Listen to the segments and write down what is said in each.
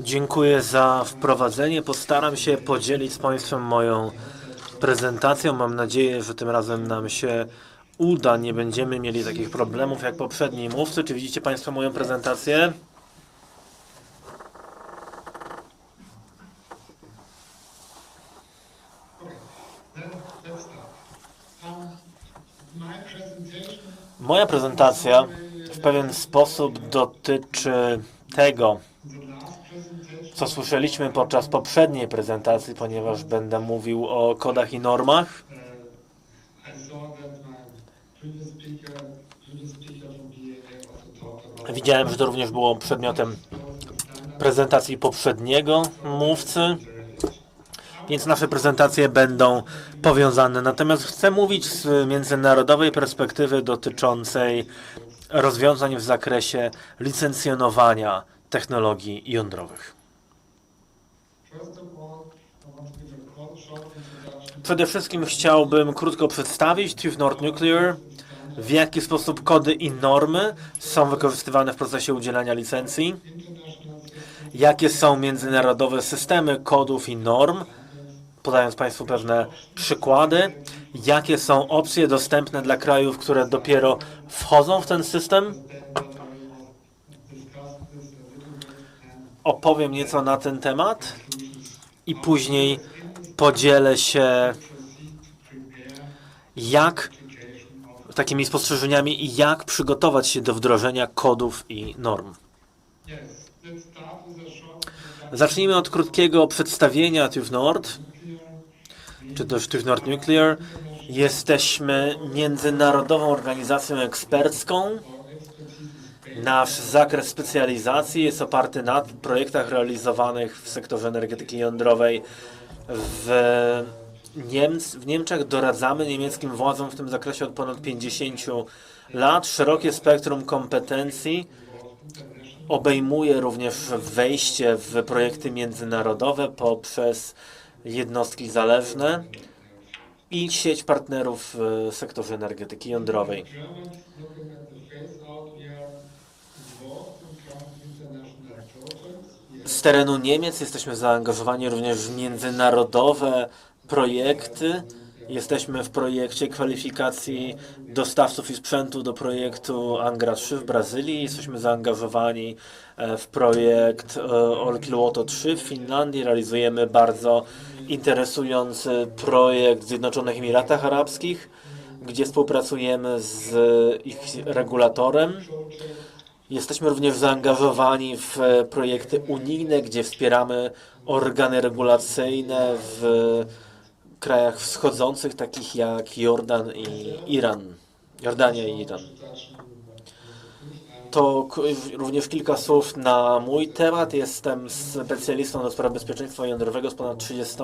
Dziękuję za wprowadzenie. Postaram się podzielić z Państwem moją prezentacją. Mam nadzieję, że tym razem nam się uda. Nie będziemy mieli takich problemów jak poprzedni mówcy. Czy widzicie Państwo moją prezentację? Moja prezentacja w pewien sposób dotyczy tego, co słyszeliśmy podczas poprzedniej prezentacji, ponieważ będę mówił o kodach i normach. Widziałem, że to również było przedmiotem prezentacji poprzedniego mówcy, więc nasze prezentacje będą powiązane. Natomiast chcę mówić z międzynarodowej perspektywy dotyczącej rozwiązań w zakresie licencjonowania technologii jądrowych. Przede wszystkim chciałbym krótko przedstawić TÜV Nord Nuclear, w jaki sposób kody i normy są wykorzystywane w procesie udzielania licencji, jakie są międzynarodowe systemy kodów i norm, podając Państwu pewne przykłady, jakie są opcje dostępne dla krajów, które dopiero wchodzą w ten system. Opowiem nieco na ten temat i później podzielę się, jak takimi spostrzeżeniami i jak przygotować się do wdrożenia kodów i norm. Zacznijmy od krótkiego przedstawienia TÜV Nord, czy też TÜV Nord Nuclear. Jesteśmy międzynarodową organizacją ekspercką. Nasz zakres specjalizacji jest oparty na projektach realizowanych w sektorze energetyki jądrowej w, Niemc, w Niemczech. Doradzamy niemieckim władzom w tym zakresie od ponad 50 lat. Szerokie spektrum kompetencji obejmuje również wejście w projekty międzynarodowe poprzez jednostki zależne i sieć partnerów w sektorze energetyki jądrowej. Z terenu Niemiec jesteśmy zaangażowani również w międzynarodowe projekty. Jesteśmy w projekcie kwalifikacji dostawców i sprzętu do projektu Angra 3 w Brazylii. Jesteśmy zaangażowani e, w projekt e, Olkiluoto 3 w Finlandii. Realizujemy bardzo interesujący projekt w Zjednoczonych Emiratach Arabskich, gdzie współpracujemy z ich regulatorem. Jesteśmy również zaangażowani w e, projekty unijne, gdzie wspieramy organy regulacyjne w krajach wschodzących, takich jak Jordan i Iran. Jordania i Iran. To również kilka słów na mój temat. Jestem specjalistą do spraw bezpieczeństwa jądrowego z ponad 30,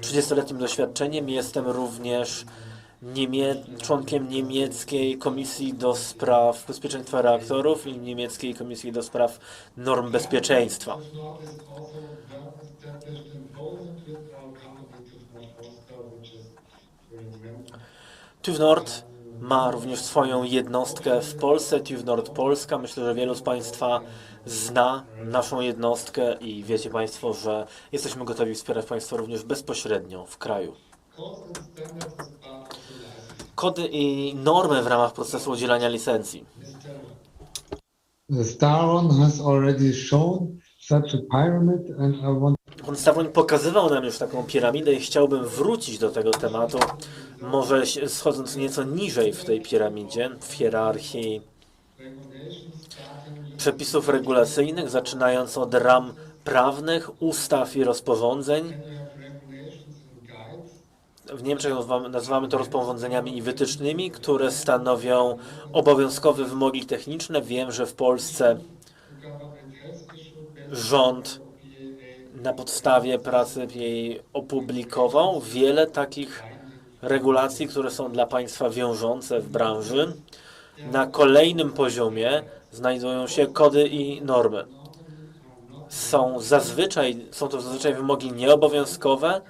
30-letnim doświadczeniem. Jestem również niemie, członkiem niemieckiej Komisji do Spraw Bezpieczeństwa Reaktorów i niemieckiej Komisji do Spraw Norm Bezpieczeństwa. TÜV Nord ma również swoją jednostkę w Polsce, TÜV Nord Polska. Myślę, że wielu z Państwa zna naszą jednostkę i wiecie Państwo, że jesteśmy gotowi wspierać Państwa również bezpośrednio w kraju. Kody i normy w ramach procesu udzielania licencji. The Staron has already shown such a pyramid and I want Pan Stawoń pokazywał nam już taką piramidę i chciałbym wrócić do tego tematu, może schodząc nieco niżej w tej piramidzie, w hierarchii przepisów regulacyjnych, zaczynając od ram prawnych, ustaw i rozporządzeń. W Niemczech nazywamy, to rozporządzeniami i wytycznymi, które stanowią obowiązkowe wymogi techniczne. Wiem, że w Polsce rząd na podstawie pracy jej opublikował wiele takich regulacji, które są dla państwa wiążące w branży. Na kolejnym poziomie znajdują się kody i normy. Są zazwyczaj, są to zazwyczaj wymogi nieobowiązkowe,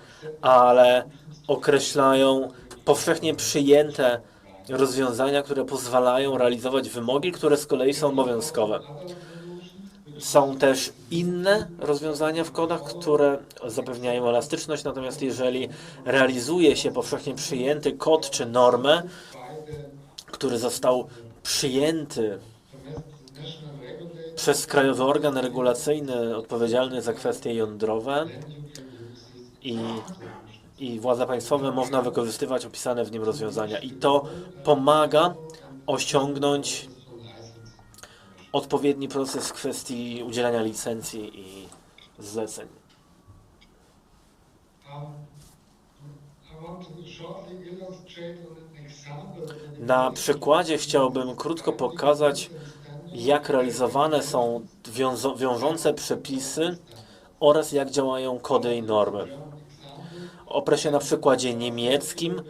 ale określają powszechnie przyjęte rozwiązania, które pozwalają realizować wymogi, które z kolei są obowiązkowe. Są też inne rozwiązania w kodach, które zapewniają elastyczność, natomiast jeżeli realizuje się powszechnie przyjęty kod czy normę, który został przyjęty przez krajowy organ regulacyjny odpowiedzialny za kwestie jądrowe i, i władze państwowe, można wykorzystywać opisane w nim rozwiązania. I to pomaga osiągnąć odpowiedni proces w kwestii udzielania licencji i zleceń. Na przykładzie chciałbym krótko pokazać, jak realizowane są wiążące przepisy oraz jak działają kody i normy. Oprę się na przykładzie niemieckim.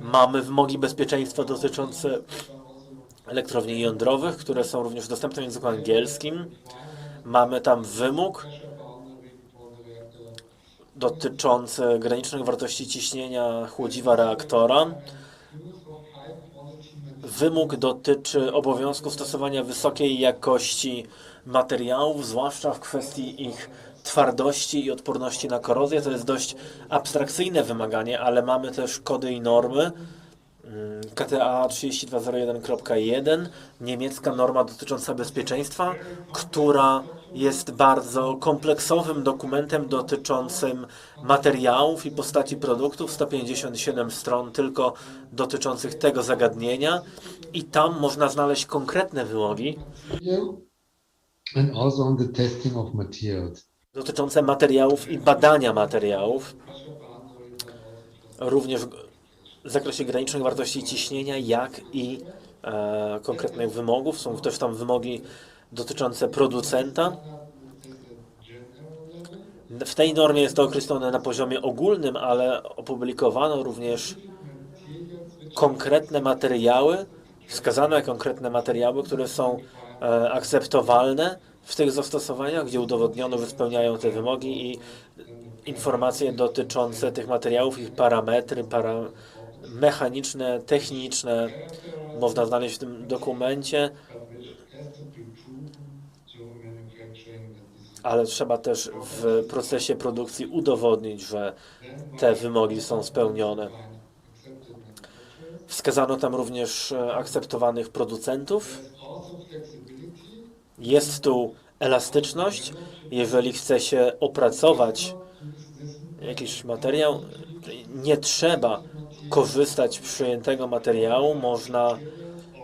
Mamy wymogi bezpieczeństwa dotyczące elektrowni jądrowych, które są również dostępne w języku angielskim. Mamy tam wymóg dotyczący granicznych wartości ciśnienia chłodziwa reaktora. Wymóg dotyczy obowiązku stosowania wysokiej jakości materiałów, zwłaszcza w kwestii ich twardości i odporności na korozję. To jest dość abstrakcyjne wymaganie, ale mamy też kody i normy. Mm, KTA 3201.1, niemiecka norma dotycząca bezpieczeństwa, która jest bardzo kompleksowym dokumentem dotyczącym materiałów i postaci produktów, 157 stron tylko dotyczących tego zagadnienia i tam można znaleźć konkretne materials. dotyczące materiałów i badania materiałów, również w zakresie granicznych wartości ciśnienia, jak i e, konkretnych wymogów. Są też tam wymogi dotyczące producenta. W tej normie jest to określone na poziomie ogólnym, ale opublikowano również konkretne materiały, wskazane konkretne materiały, które są e, akceptowalne w tych zastosowaniach, gdzie udowodniono, że spełniają te wymogi i informacje dotyczące tych materiałów, ich parametry, para mechaniczne, techniczne można znaleźć w tym dokumencie, ale trzeba też w procesie produkcji udowodnić, że te wymogi są spełnione. Wskazano tam również e, akceptowanych producentów. Jest tu elastyczność. Jeżeli chce się opracować jakiś materiał, nie trzeba korzystać z przyjętego materiału. Można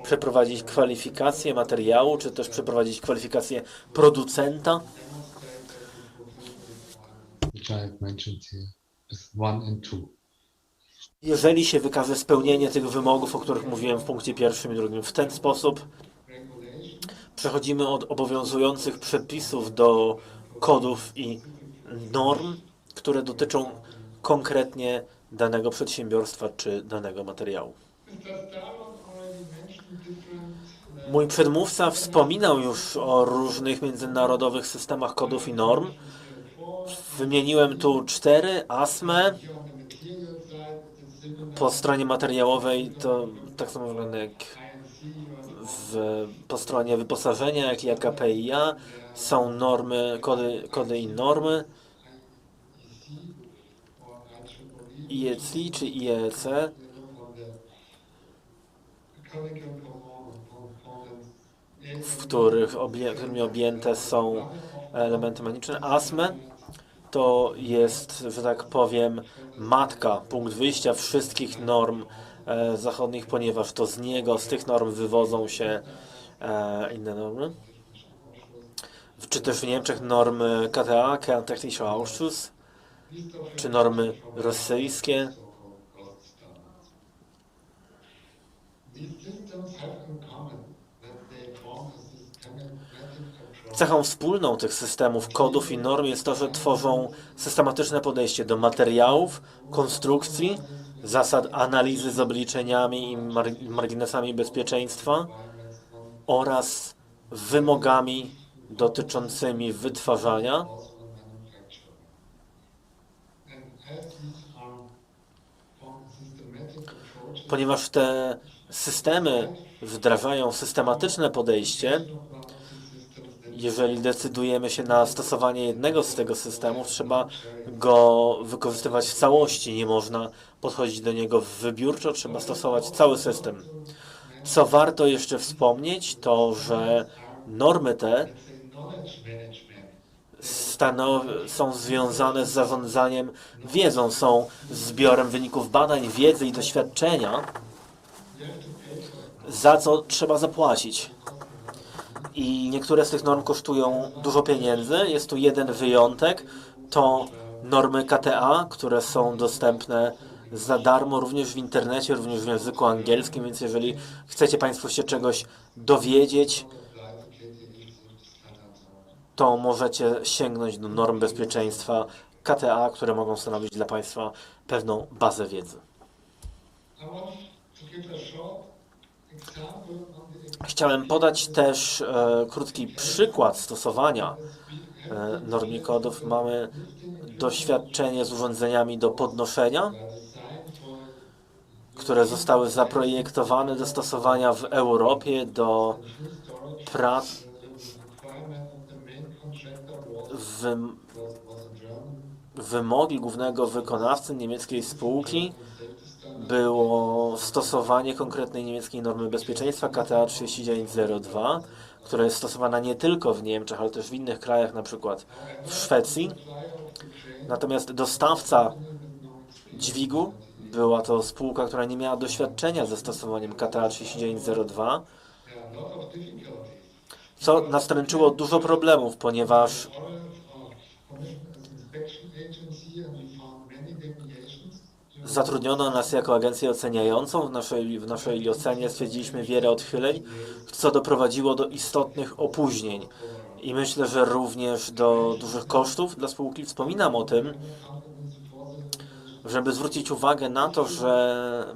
przeprowadzić kwalifikację materiału, czy też przeprowadzić kwalifikację producenta. Jeżeli się wykaże spełnienie tych wymogów, o których mówiłem w punkcie pierwszym i drugim, w ten sposób przechodzimy od obowiązujących przepisów do kodów i norm, które dotyczą konkretnie danego przedsiębiorstwa czy danego materiału. Mój przedmówca wspominał już o różnych międzynarodowych systemach kodów i norm. Wymieniłem tu cztery, ASME, po stronie materiałowej to tak samo wygląda jak w, po stronie wyposażenia, jak i AKPIA. Są normy, kody, kody i normy, or IEEE. IEC czy IEC, w których obie, którymi objęte są elementy mechaniczne. ASME to jest, że tak powiem, matka, punkt wyjścia wszystkich norm e, zachodnich, ponieważ to z niego, z tych norm wywodzą się e, inne normy. Czy też w Niemczech normy KTA, Kerntechnischer Ausschuss, czy normy rosyjskie. Cechą wspólną tych systemów kodów i norm jest to, że tworzą systematyczne podejście do materiałów, konstrukcji, zasad analizy z obliczeniami i mar marginesami bezpieczeństwa oraz wymogami dotyczącymi wytwarzania. Ponieważ te systemy wdrażają systematyczne podejście, jeżeli decydujemy się na stosowanie jednego z tego systemów, trzeba go wykorzystywać w całości. Nie można podchodzić do niego wybiórczo, trzeba stosować cały system. Co warto jeszcze wspomnieć, to że normy te są związane z zarządzaniem wiedzą, są zbiorem wyników badań, wiedzy i doświadczenia, za co trzeba zapłacić. I niektóre z tych norm kosztują dużo pieniędzy. Jest tu jeden wyjątek. To normy KTA, które są dostępne za darmo również w internecie, również w języku angielskim, więc jeżeli chcecie Państwo się czegoś dowiedzieć, Apply to KTV standards or to możecie sięgnąć do norm bezpieczeństwa KTA, które mogą stanowić dla Państwa pewną bazę wiedzy. Chciałem podać też e, krótki przykład stosowania e, normikodów. Mamy doświadczenie z urządzeniami do podnoszenia, które zostały zaprojektowane do stosowania w Europie do prac wym, wymogi głównego wykonawcy niemieckiej spółki było stosowanie konkretnej niemieckiej normy bezpieczeństwa KTA 3902, która jest stosowana nie tylko w Niemczech, ale też w innych krajach, na przykład w Szwecji. Natomiast dostawca dźwigu była to spółka, która nie miała doświadczenia ze stosowaniem KTA 3902, There are a lot of difficulties. co nastręczyło dużo problemów, ponieważ zatrudniono nas jako agencję oceniającą. W naszej, w naszej ocenie stwierdziliśmy wiele odchyleń, co doprowadziło do istotnych opóźnień. I myślę, że również do dużych kosztów dla spółki. Wspominam o tym, żeby zwrócić uwagę na to, że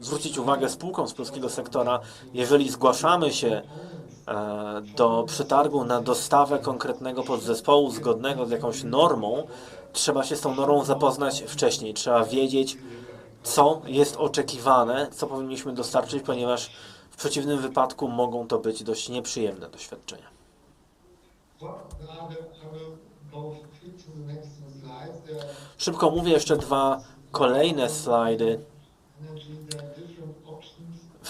zwrócić uwagę spółkom z polskiego sektora, jeżeli zgłaszamy się do przetargu na dostawę konkretnego podzespołu zgodnego z jakąś normą, trzeba się z tą normą zapoznać wcześniej. Trzeba wiedzieć, co jest oczekiwane, co powinniśmy dostarczyć, ponieważ w przeciwnym wypadku mogą to być dość nieprzyjemne doświadczenia. Szybko mówię jeszcze dwa kolejne slajdy.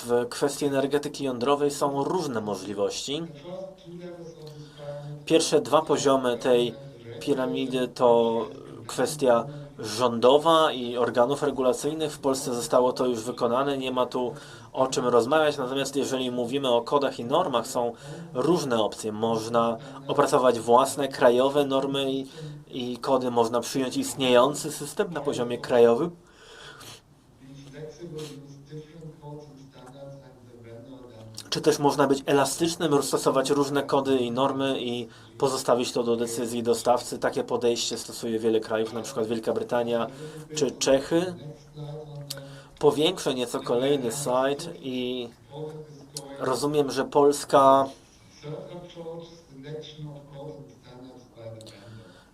W kwestii energetyki jądrowej są różne możliwości. Pierwsze dwa poziomy tej piramidy to kwestia rządowa i organów regulacyjnych. W Polsce zostało to już wykonane, nie ma tu o czym rozmawiać. Natomiast jeżeli mówimy o kodach i normach, są różne opcje. Można opracować własne krajowe normy i, i kody, można przyjąć istniejący system na poziomie krajowym. Czy też można być elastycznym, stosować różne kody i normy i pozostawić to do decyzji dostawcy. Takie podejście stosuje wiele krajów, na przykład Wielka Brytania czy Czechy. Powiększę nieco kolejny slajd i rozumiem, że Polska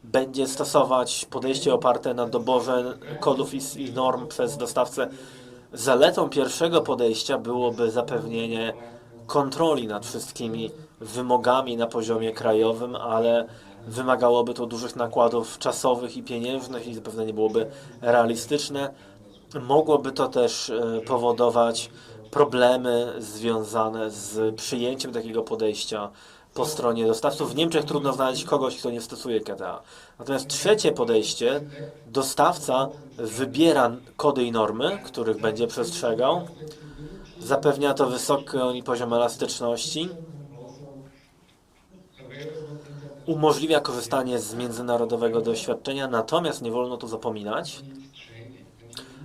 będzie stosować podejście oparte na doborze kodów i norm przez dostawcę. Zaletą pierwszego podejścia byłoby zapewnienie kontroli nad wszystkimi wymogami na poziomie krajowym, ale wymagałoby to dużych nakładów czasowych i pieniężnych i zapewne nie byłoby realistyczne. Mogłoby to też e, powodować problemy związane z przyjęciem takiego podejścia po stronie dostawców. W Niemczech trudno znaleźć kogoś, kto nie stosuje KTA. Natomiast trzecie podejście, dostawca wybiera kody i normy, których będzie przestrzegał. Zapewnia to wysoki poziom elastyczności. Umożliwia korzystanie z międzynarodowego doświadczenia, natomiast nie wolno tu zapominać,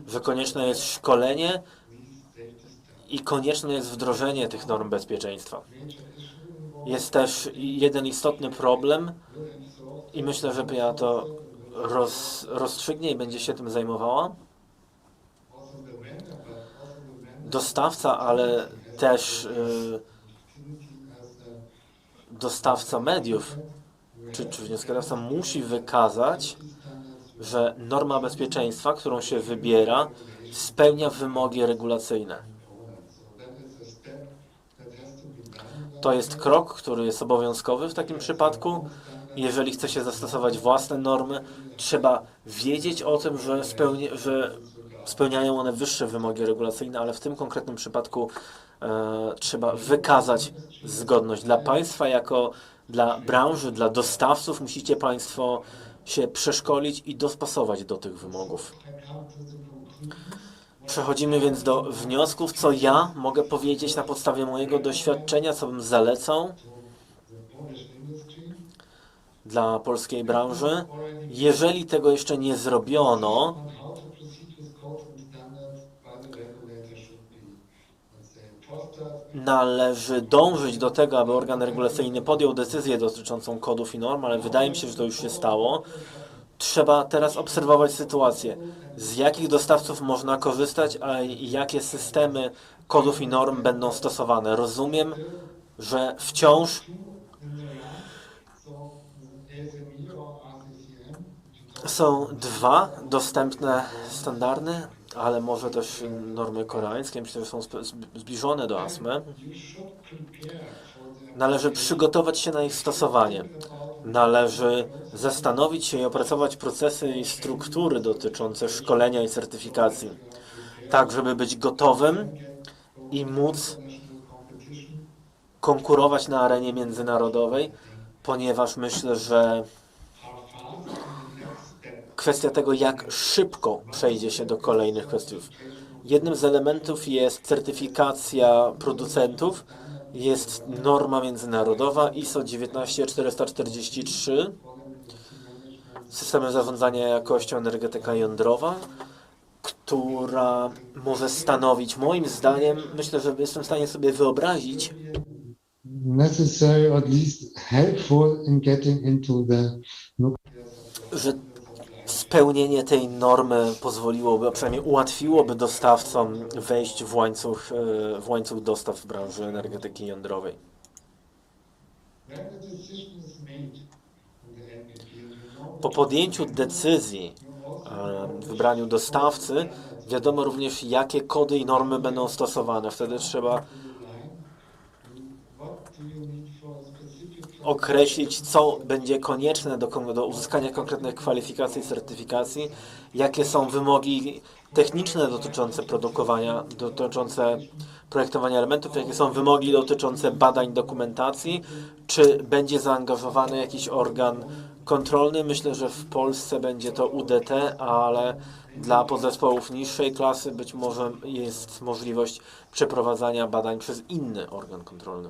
że konieczne jest szkolenie i konieczne jest wdrożenie tych norm bezpieczeństwa. Jest też jeden istotny problem i myślę, że ja to roz, rozstrzygnie i będzie się tym zajmowała. Dostawca, ale też y, dostawca mediów, czy, czy wnioskodawca musi wykazać, że norma bezpieczeństwa, którą się wybiera, spełnia wymogi regulacyjne. To jest krok, który jest obowiązkowy w takim przypadku. Jeżeli chce się zastosować własne normy, trzeba wiedzieć o tym, że, spełni, że spełniają one wyższe wymogi regulacyjne, ale w tym konkretnym przypadku e, trzeba wykazać zgodność. Dla Państwa, jako dla branży, dla dostawców, musicie Państwo się przeszkolić i dostosować do tych wymogów. Przechodzimy więc do wniosków, co ja mogę powiedzieć na podstawie mojego doświadczenia, co bym zalecał dla polskiej branży. Jeżeli tego jeszcze nie zrobiono, należy dążyć do tego, aby organ regulacyjny podjął decyzję dotyczącą kodów i norm, ale wydaje mi się, że to już się stało. Trzeba teraz obserwować sytuację, z jakich dostawców można korzystać, a jakie systemy kodów i norm będą stosowane. Rozumiem, że wciąż są dwa dostępne standardy, ale może też normy koreańskie, myślę, że są zbliżone do ASME. Należy przygotować się na ich stosowanie. Należy zastanowić się i opracować procesy i struktury dotyczące szkolenia i certyfikacji, tak żeby być gotowym i móc konkurować na arenie międzynarodowej, ponieważ myślę, że kwestia tego, jak szybko przejdzie się do kolejnych kwestii. Jednym z elementów jest certyfikacja producentów, jest norma międzynarodowa ISO 19443, systemem zarządzania jakością energetyka jądrowa, która może stanowić, moim zdaniem, myślę, że jestem w stanie sobie wyobrazić, necessary or at least helpful in getting into the że spełnienie tej normy pozwoliłoby, a przynajmniej ułatwiłoby dostawcom wejść w łańcuch, e, w łańcuch dostaw w branży energetyki jądrowej. Po podjęciu decyzji e, wybraniu dostawcy, wiadomo również, jakie kody i normy będą stosowane. Wtedy trzeba określić, co będzie konieczne do, do uzyskania konkretnych kwalifikacji i certyfikacji, jakie są wymogi techniczne dotyczące produkowania, dotyczące projektowania elementów, jakie są wymogi dotyczące badań dokumentacji, czy będzie zaangażowany jakiś organ kontrolny. Myślę, że w Polsce będzie to UDT, ale dla podzespołów niższej klasy być może jest możliwość przeprowadzania badań przez inny organ kontrolny.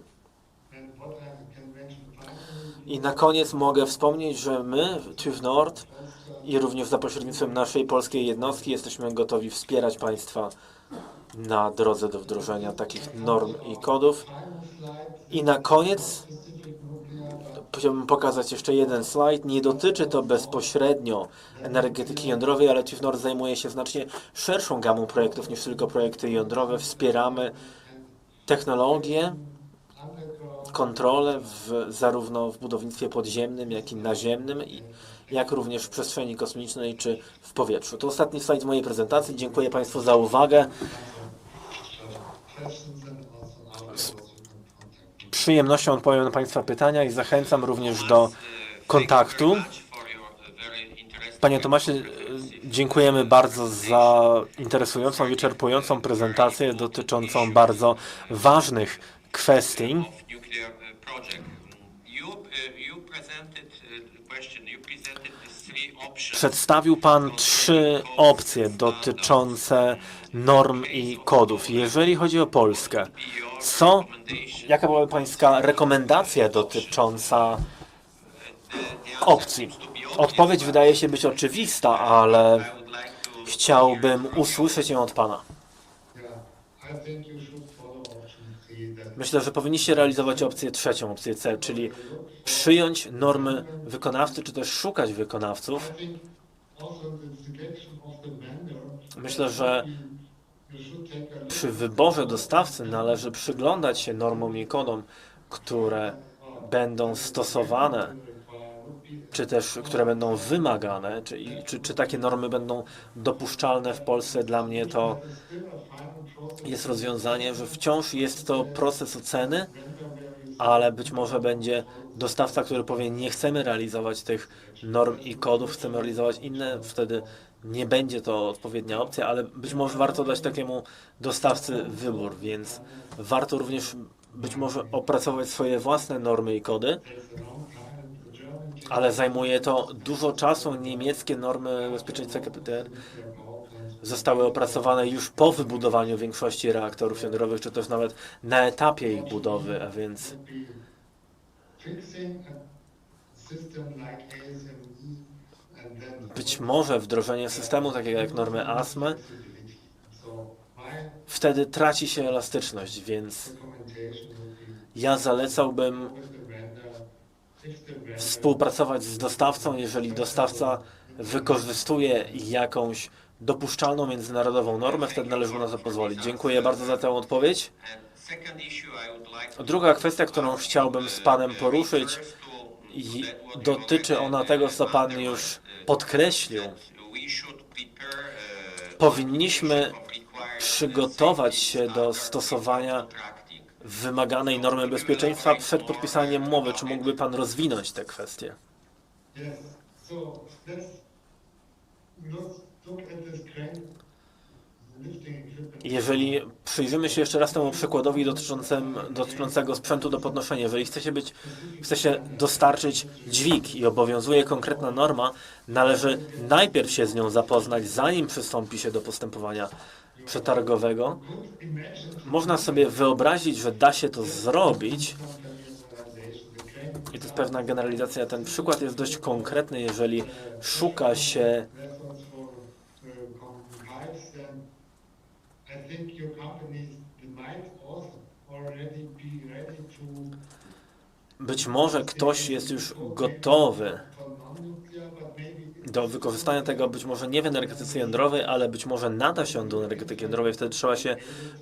I na koniec mogę wspomnieć, że my, TÜV Nord i również za pośrednictwem naszej polskiej jednostki jesteśmy gotowi wspierać Państwa na drodze do wdrożenia takich norm i kodów. I na koniec chciałbym pokazać jeszcze jeden slajd. Nie dotyczy to bezpośrednio energetyki jądrowej, ale TÜV Nord zajmuje się znacznie szerszą gamą projektów niż tylko projekty jądrowe. Wspieramy technologię, kontrolę w, zarówno w budownictwie podziemnym, jak i naziemnym, i, jak również w przestrzeni kosmicznej czy w powietrzu. To ostatni slajd mojej prezentacji. Dziękuję Państwu za uwagę. Z przyjemnością odpowiem na Państwa pytania i zachęcam również do kontaktu. Panie Tomasie, dziękujemy bardzo za interesującą, wyczerpującą prezentację dotyczącą bardzo ważnych kwestii. these three options. Przedstawił Pan trzy opcje dotyczące norm i kodów. Jeżeli chodzi o Polskę, co, jaka była Pańska rekomendacja dotycząca opcji? Odpowiedź wydaje się być oczywista, ale chciałbym usłyszeć ją od Pana. Myślę, że powinniście realizować opcję trzecią, opcję C, czyli przyjąć normy wykonawcy, czy też szukać wykonawców. Myślę, że przy wyborze dostawcy należy przyglądać się normom i kodom, które będą stosowane, czy też które będą wymagane, czy, czy, czy takie normy będą dopuszczalne w Polsce. Dla mnie to jest rozwiązanie, że wciąż jest to proces oceny, ale być może będzie dostawca, który powie, nie chcemy realizować tych norm i kodów, chcemy realizować inne, wtedy nie będzie to odpowiednia opcja, ale być może warto dać takiemu dostawcy wybór, więc warto również być może opracować swoje własne normy i kody, ale zajmuje to dużo czasu. Niemieckie normy bezpieczeństwa KPTR zostały opracowane już po wybudowaniu większości reaktorów jądrowych, czy też nawet na etapie ich budowy, a więc być może wdrożenie systemu takiego jak normy ASME wtedy traci się elastyczność, więc ja zalecałbym współpracować z dostawcą, jeżeli dostawca wykorzystuje jakąś dopuszczalną międzynarodową normę, wtedy należy mu na to pozwolić. Dziękuję bardzo za tę odpowiedź. Druga kwestia, którą chciałbym z Panem poruszyć, i dotyczy ona tego, co Pan już podkreślił. Powinniśmy przygotować się do stosowania wymaganej normy bezpieczeństwa przed podpisaniem umowy. Czy mógłby Pan rozwinąć te kwestie? Jeżeli przyjrzymy się jeszcze raz temu przykładowi dotyczącego sprzętu do podnoszenia, jeżeli chce się być, chce się dostarczyć dźwig i obowiązuje konkretna norma, należy najpierw się z nią zapoznać, zanim przystąpi się do postępowania przetargowego. Można sobie wyobrazić, że da się to zrobić, i to jest pewna generalizacja. Ten przykład jest dość konkretny, jeżeli szuka się być może ktoś jest już gotowy do wykorzystania tego być może nie w energetyce jądrowej, ale być może nada się do energetyki jądrowej. Wtedy trzeba się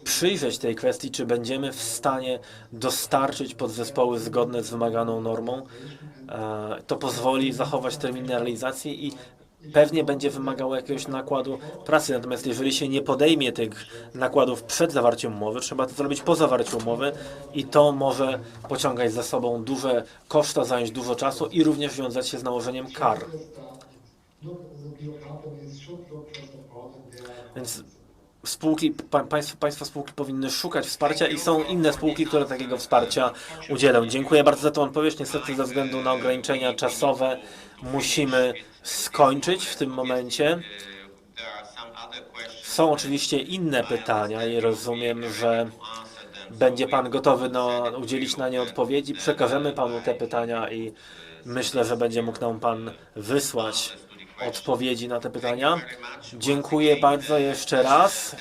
przyjrzeć tej kwestii, czy będziemy w stanie dostarczyć podzespoły zgodne z wymaganą normą. E, To pozwoli zachować terminy realizacji i pewnie będzie wymagało jakiegoś nakładu pracy. Natomiast jeżeli się nie podejmie tych nakładów przed zawarciem umowy, trzeba to zrobić po zawarciu umowy i to może pociągać za sobą duże koszta, zająć dużo czasu i również wiązać się z nałożeniem kar. Więc spółki, pa, państwa, państwa spółki powinny szukać wsparcia i są inne spółki, które takiego wsparcia udzielą. Dziękuję bardzo za tę odpowiedź. Niestety ze względu na ograniczenia czasowe musimy skończyć w tym momencie. Są oczywiście inne pytania i rozumiem, że będzie Pan gotowy na, udzielić na nie odpowiedzi. Przekażemy Panu te pytania i myślę, że będzie mógł nam Pan wysłać odpowiedzi na te pytania. Dziękuję bardzo jeszcze raz.